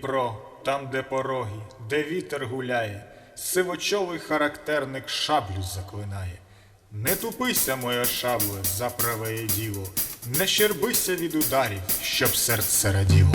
Дніпро, там, де пороги, де вітер гуляє, сивочолий характерник шаблю заклинає. Не тупися, моя шабле, за праве діло, не щербися від ударів, щоб серце раділо.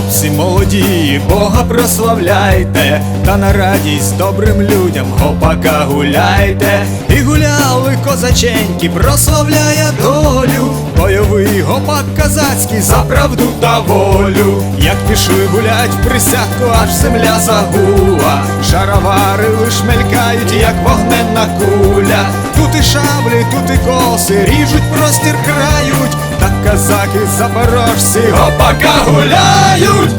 Хлопці молоді, Бога прославляйте, та на радість добрим людям гопака гуляйте. І гуляли козаченьки, прославляє долю, бойовий гопак казацький за правду та волю. Як пішли гулять в присядку, аж земля загула, шаровари лиш мелькають, як вогненна куля. Тут і шаблі, тут і коси, ріжуть простір крають. Так казаки запорожці гопака гуляють.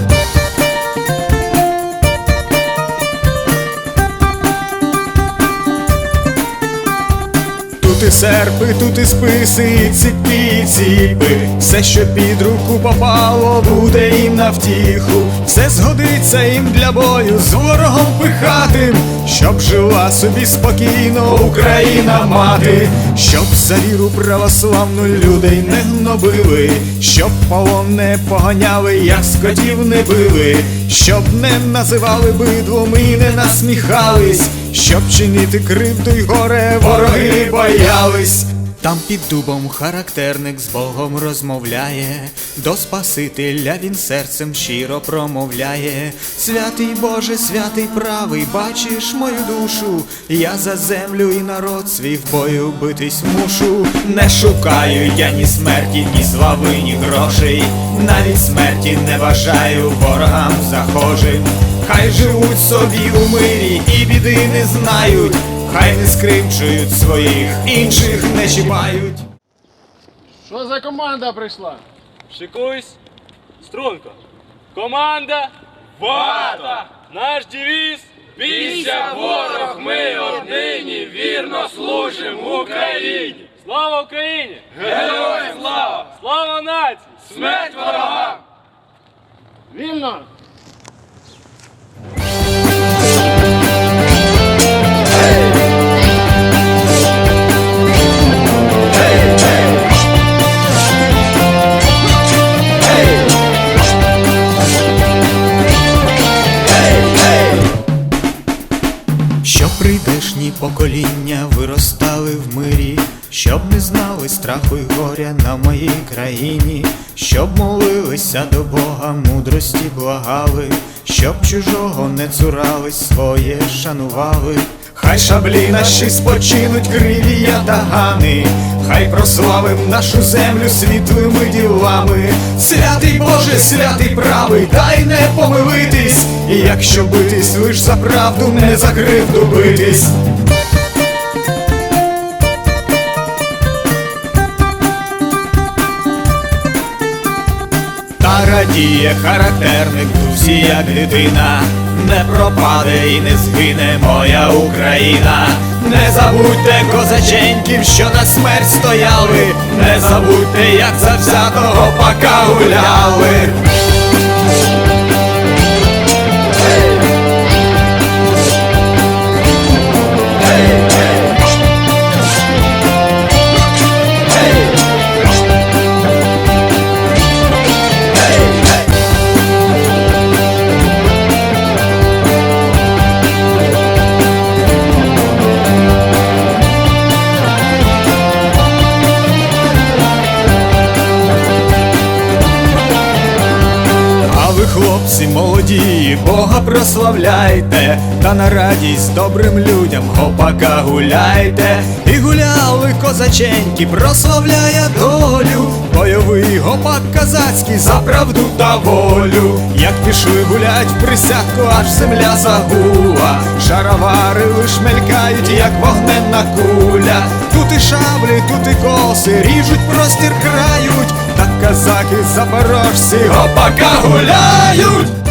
Тут і серпи, тут і списи, і ціпі, і ціпи. Все, що під руку попало, буде їм на втіху. Все згодиться їм для бою з ворогом пихатим, щоб жила собі спокійно Україна мати, щоб за віру православну людей не гнобили, щоб полон не поганяли, як скотів не били, щоб не називали бидлом і не насміхались, щоб чинити кривду й горе вороги боялись. Там під дубом характерник з Богом розмовляє, до Спасителя він серцем щиро промовляє. Святий Боже, святий правий, бачиш мою душу, я за землю і народ свій в бою битись мушу. Не шукаю я ні смерті, ні слави, ні грошей, навіть смерті не бажаю ворогам захожим. Хай живуть собі у мирі і біди не знають. Хай не скримчують своїх, інших не чіпають. Що за команда прийшла? Шикуйсь, струнко. Команда Вата! Наш девіз Бійся ворог, ми однині вірно служим Україні! Слава Україні! Героям слава! Слава нації! Смерть ворогам! Вільно! Прийдешні покоління виростали в мирі, щоб не знали страху й горя на моїй країні, щоб молилися до Бога, мудрості благали, щоб чужого не цурались, своє шанували. Хай шаблі наші спочинуть криві ятагани, хай прославим нашу землю світлими ділами. Святий Боже, святий правий, дай не помилитись, і якщо битись лиш за правду, не за кривду битись. Та радіє характерник дусі, як дитина, не пропаде і не згине моя Україна. Не забудьте козаченьків, що на смерть стояли, не забудьте, як завзятого пока гуляли. Хлопці молоді, Бога прославляйте, та на радість добрим людям гопака гуляйте. І гуляли козаченьки, прославляє долю, бойовий гопак казацький за правду та волю. Як пішли гулять в присядку, аж земля загула, шаровари лиш мелькають, як вогненна куля. Тут і шаблі, тут і коси, ріжуть простір крають, так казаки запорожці гопака гуляють.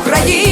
Україні.